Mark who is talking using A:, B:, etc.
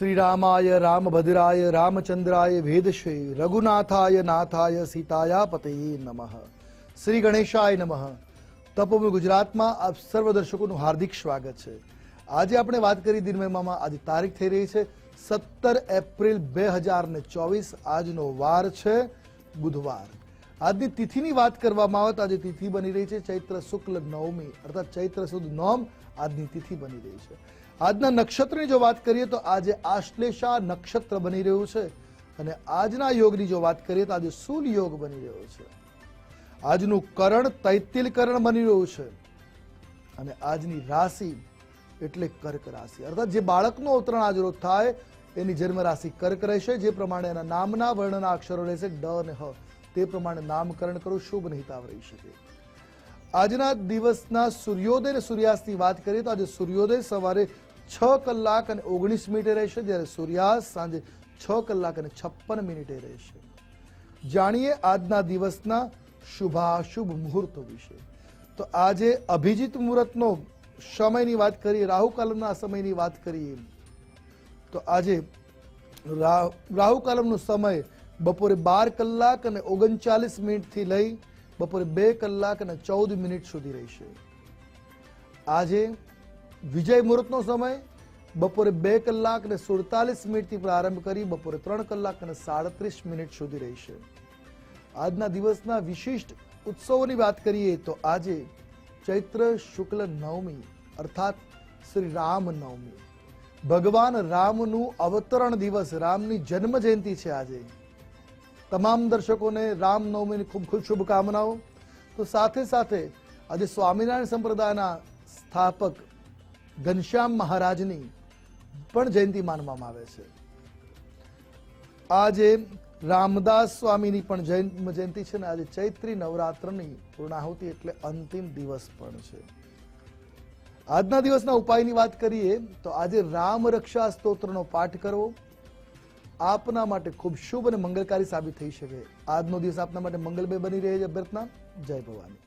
A: શ્રીરામાય રામભદ્રાય રામચંદ્રાય વેદશે રઘુનાથાય નાથાય સીતાયા પતે નમઃ શ્રી ગણેશાય નમઃ તપોભૂમિ ગુજરાતમાં આપ સર્વ દર્શકોનું હાર્દિક સ્વાગત છે. આજે આપણે વાત કરી દિનમયમાં આજે તારીખ થઈ રહી છે. સત્તર એપ્રિલ બે હજાર ને ચોવીસ આજનો વાર છે બુધવાર. આજની તિથિની વાત કરવામાં આવે તો આજે તિથિ બની રહી છે ચૈત્ર શુક્લ નવમી, અર્થાત ચૈત્ર સુદ નોમ આજની તિથિ બની રહી છે. આજના નક્ષત્રની જો વાત કરીએ તો આજે આશ્લેષા નક્ષત્ર બની રહ્યું છે અને આજના યોગની જો વાત કરીએ તો આજે શૂલ યોગ બની રહ્યો છે. આજનું કરણ તૈતિલ કરણ બની રહ્યું છે અને આજની રાશિ એટલે કર્ક રાશિ. અર્થાત જે બાળકનો અવતરણ આજ રોજ થાય, એની જન્મ રાશિ કર્ક રહેશે, જે પ્રમાણે એના નામના વર્ણના અક્ષરો રહેશે, ડ અને હ. તે પ્રમાણે નામકરણ કરવું શુભ નિહિતાવ રહી શકે. આજના દિવસના સૂર્યોદય અને સૂર્યાસ્તની વાત કરીએ તો આજે સૂર્યોદય સવારે છ કલાક અને ઓગણીસ મિનિટે રહેશે જ્યારે સૂર્યાસ્ત સાંજે છ કલાક અને છપ્પન મિનિટે રહેશે. જાણીએ આજના દિવસના શુભાશુભ મુહૂર્તો વિશે. તો આજે અભિજીત મુહૂર્તનો સમયની વાત કરીએ, રાહુ કાલમના સમયની વાત કરીએ. તો આજે રાહુકાલમનો રાહુ કાલમનો સમય બપોરે બાર કલાક અને ઓગણચાલીસ મિનિટથી લઈ બપોરે બે કલાક અને ચૌદ મિનિટ સુધી રહેશે. આજે વિજય મુહૂર્તનો સમય, બપોરે બે કલાક અને સુડતાલીસ મિનિટથી પ્રારંભ કરી બપોરે ત્રણ કલાક અને સાડત્રીસ મિનિટ સુધી રહેશે આજના દિવસના વિશિષ્ટ ઉત્સવોની વાત કરીએ તો આજે ચૈત્ર શુક્લ નવમી અર્થાત શ્રી રામ નવમી. ભગવાન રામનું અવતરણ દિવસ, રામની જન્મ જયંતિ છે આજે. તમામ દર્શકોને રામ નવમીની ખૂબ ખૂબ શુભકામનાઓ. તો સાથે સાથે આજે સ્વામિનારાયણ સંપ્રદાયના સ્થાપક ઘનશ્યામ મહારાજની પણ જયંતિ માનવામાં આવે છે. આજે રામદાસ સ્વામીની પણ જયંતિ છે ને, આજે ચૈત્રી નવરાત્રની પૂર્ણાહુતિ એટલે અંતિમ દિવસ પણ છે. આજના દિવસના ઉપાયની વાત કરીએ તો આજે રામ રક્ષા સ્તોત્રનો પાઠ કરવો આપના માટે ખૂબ શુભ અને મંગલકારી સાબિત થઈ શકે. આજનો દિવસ આપના માટે મંગલમય બની રહે છે. અભ્યર્થના, જય ભવાની.